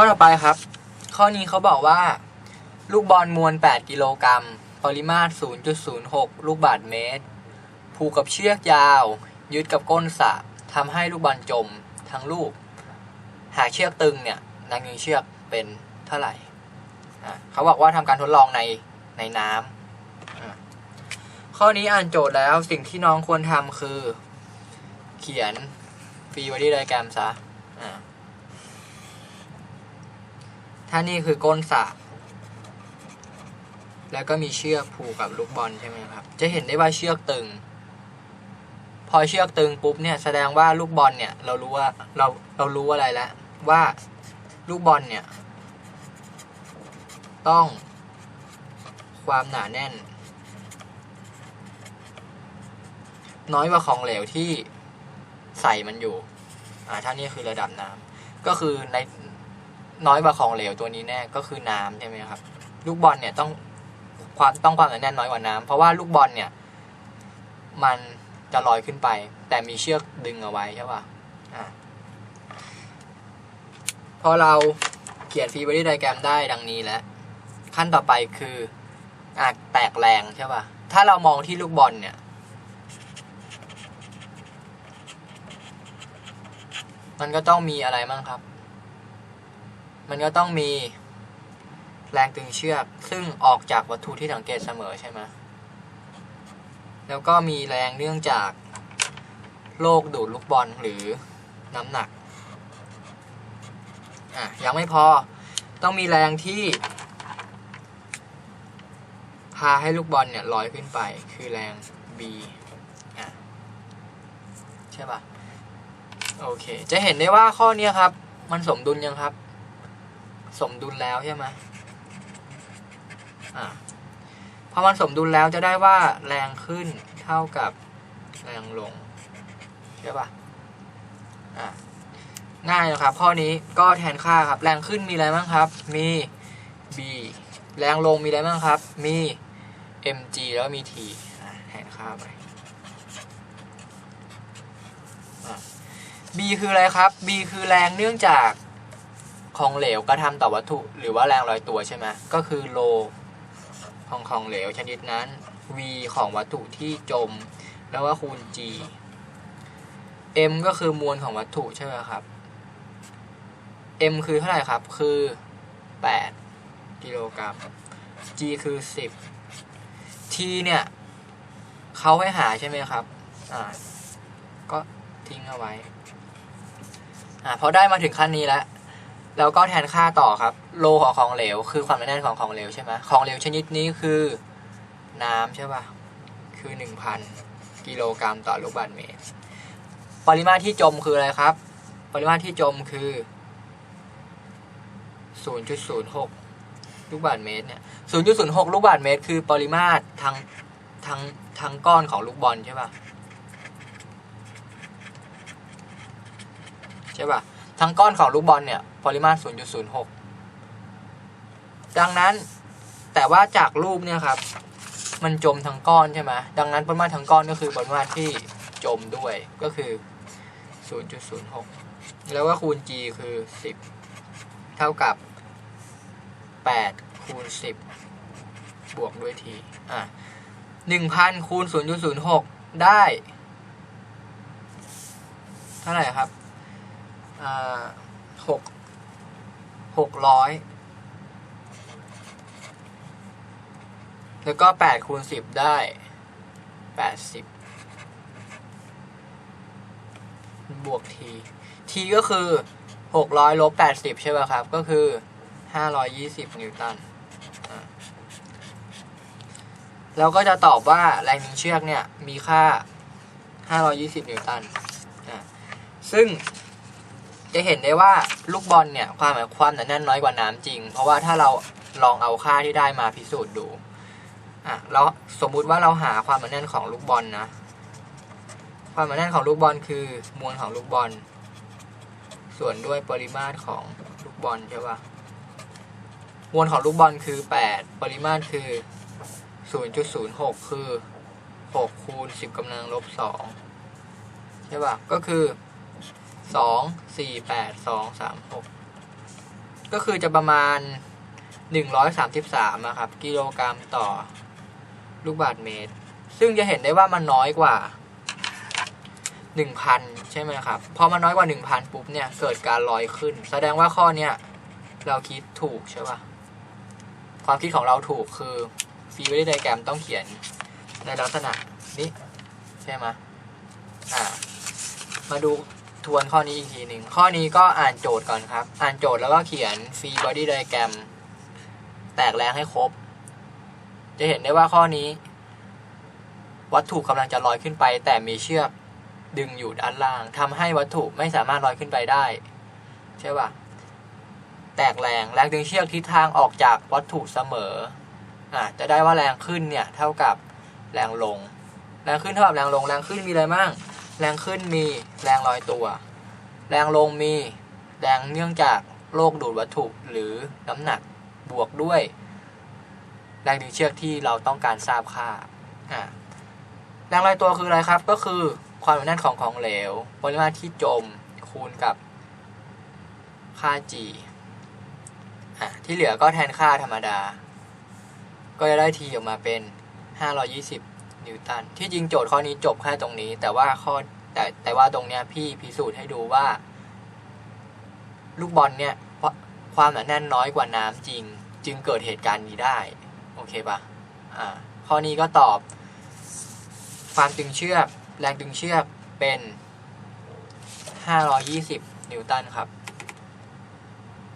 ข้อต่อไปครับ ข้อนี้เขาบอกว่า ลูกบอลมวล 8 กิโลกรัม ปริมาตร 0.06 ลูกบาศก์เมตร ผูกกับเชือกยาว ยึดกับก้นสระทำให้ลูกบอลจมทั้งลูก หากเชือกตึงเนี่ยแรงดึงเชือกเป็นเท่าไหร่ เขาบอกว่าทำการทดลองในในน้ำข้อนี้อ่านโจทย์แล้วสิ่งที่น้องควรทำคือ เขียนฟรีบอดี้ไดแกรมซะอะ ถ้านี่คือก้นสระแล้วก็มีเชือกผูกกับลูกบอลใช่ไหมครับ จะเห็นได้ว่าเชือกตึง พอเชือกตึงปุ๊บเนี่ยแสดงว่าลูกบอลเนี่ยเรารู้ว่าเราเรารู้อะไรแล้วว่าลูกบอลเนี่ย ต้องความหนาแน่น น้อยกว่าของเหลวที่ใส่มันอยู่ อ่าถ้านี่คือระดับน้ำก็คือใน น้อยกว่าของเหลวตัวนี้แน่ก็คือน้ำใช่ไหมครับ ลูกบอลเนี่ยต้องความต้องความหนาแน่นน้อยกว่าน้ำเพราะว่าลูกบอลเนี่ย มันจะลอยขึ้นไป แต่มีเชือกดึงเอาไว้ใช่ป่ะอ่าพอเราเขียนฟีบอดี้ไดแกรมได้ดังนี้แล้ว ขั้นต่อไปคืออะแตกแรงใช่ป่ะถ้าเรามองที่ลูกบอลเนี่ย มันก็ต้องมีอะไรบ้างครับ มันก็ต้องมีแรงตึงเชือก ซึ่งออกจากวัตถุที่สังเกตเสมอใช่ไหมแล้วก็มีแรงเนื่องจากโลกดูดลูกบอลหรือน้ำหนัก อะ ยังไม่พอ ต้องมีแรงที่ พาให้ลูกบอลเนี่ยลอยขึ้นไป คือแรง B อะ ใช่ปะโอเค จะเห็นได้ว่าข้อนี้ครับ มันสมดุลยังครับ สมดุลแล้วใช่ไหมอะพอมันสมดุลแล้วจะได้ว่าแรงขึ้นเท่ากับแรงลงใช่ปะอะง่ายนะครับข้อนี้ก็แทนค่าครับ แรงขึ้นมีอะไรบ้างครับ มี b แรงลงมีอะไรบ้างครับ มี mg แล้วมี t แทนค่าไป b คืออะไรครับ b คือแรงเนื่องจาก ของเหลวกระทำต่อวัตถุหรือว่าแรงลอยตัวใช่ไหมก็คือโลของของเหลวชนิดนั้น v ของวัตถุที่จม แล้วว่าคูณ g m ก็คือมวลของวัตถุใช่ไหมครับ m คือเท่าไหร่ครับ คือ 8 กิโลกรัม g คือ 10 t เนี่ยเขาให้หาใช่ไหมครับ อ่า ก็ทิ้งเอาไว้ อ่าพอได้มาถึงขั้นนี้แล้ว แล้วก็แทนค่าต่อครับ โลของของเหลว คือความหนาแน่นของของเหลวใช่ไหมของเหลวชนิดนี้คือน้ำใช่ป่ะ คือ 1,000 กิโลกรัมต่อลูกบาศก์เมตร ปริมาตรที่จมคืออะไรครับ ปริมาตรที่จมคือ 0.06 ลูกบาศก์เมตรเนี่ย 0.06 ลูกบาศก์เมตร คือปริมาตรทั้งทั้งทั้งก้อนของลูกบอลใช่ป่ะ ใช่ป่ะทั้งก้อนของลูกบอลเนี่ย ปริมาตร 0.06 ดังนั้นแต่ว่าจากรูปเนี่ยครับ มันจมทั้งก้อนใช่ไหมดังนั้นปริมาตรทั้งก้อนก็คือปริมาตรที่จมด้วยก็คือ 0.06 แล้วก็คูณ g คือ 10 เท่ากับ 8 คูณ 10 บวกด้วย t อะ1,000 คูณ 0.06 ได้ เท่าไหร่ครับ อ่าหก หกร้อยแล้วก็แปดคูณสิบได้แปดสิบบวกทีทีก็คือหกร้อยลบแปดสิบใช่ป่ะครับ ก็คือห้าร้อยยี่สิบนิวตันอ่าแล้วก็จะตอบว่าแรงดึงเชือกเนี่ย มีค่าห้าร้อยี่สิบนิวตัน ซึ่ง จะเห็นได้ว่าลูกบอลเนี่ยความหมายความหนาแน่นน้อยกว่าน้ำจริง เพราะว่าถ้าเราลองเอาค่าที่ได้มาพิสูจน์ดูอะเราสมมุติว่าเราหาความหนาแน่นของลูกบอลนะ ความหนาแน่นของลูกบอลคือมวลของลูกบอล ส่วนด้วยปริมาตรของลูกบอลใช่ปะมวลของลูกบอลคือ 8 ปริมาตรคือ 0.06 คือ 6 คูณ 10กำลังลบ2ใช่ป่ะ ก็คือ สองสี่แปดสองสามหกก็คือจะประมาณหนึ่งร้อยสามสิบสามครับกิโลกรัมต่อลูกบาศก์เมตร ซึ่งจะเห็นได้ว่ามันน้อยกว่าหนึ่งพันใช่ไหมครับพอมันน้อยกว่าหนึ่งพันปุ๊บเนี่ยเกิดการลอยขึ้น แสดงว่าข้อเนี้ยเราคิดถูกใช่ปะความคิดของเราถูกคือฟีเวอร์ไดแกรมต้องเขียนในลักษณะนี้ใช่ไหมอ่ามาดู ทวนข้อนี้อีกทีหนึ่ง ข้อนี้ก็อ่านโจทย์ก่อนครับ อ่านโจทย์แล้วก็เขียนฟรีบอดี้ไดแกรมแตกแรงให้ครบ จะเห็นได้ว่าข้อนี้ วัตถุกำลังจะลอยขึ้นไป แต่มีเชือกดึงอยู่ด้านล่างทำให้วัตถุไม่สามารถลอยขึ้นไปได้ ใช่ป่ะแตกแรงแรงดึงเชือกทิศทางออกจากวัตถุเสมออะจะได้ว่าแรงขึ้นเนี่ยเท่ากับแรงลง แรงขึ้นเท่ากับแรงลง แรงขึ้นมีอะไรบ้าง แรงขึ้นมีแรงลอยตัว แรงลงมีแรงเนื่องจากโลกดูดวัตถุหรือน้ำหนักบวกด้วย แรงดึงเชือกที่เราต้องการทราบค่าอ่าแรงลอยตัวคืออะไรครับ ก็คือความหนาแน่นของของเหลว ปริมาตรที่จมคูณกับค่า g อะที่เหลือก็แทนค่าธรรมดา ก็จะได้ t ออกมาเป็น 520 นิวตันที่จริงโจทย์ข้อนี้จบแค่ตรงนี้ แต่ว่าข้อแต่แต่ว่าตรงเนี้ยพี่พิสูจน์ให้ดูว่า ลูกบอลเนี่ยความหนาแน่นน้อยกว่าน้ำจริง จึงเกิดเหตุการณ์นี้ได้ โอเคปะอ่าข้อนี้ก็ตอบ ความตึงเชือกแรงตึงเชือกเป็น 520 นิวตันครับ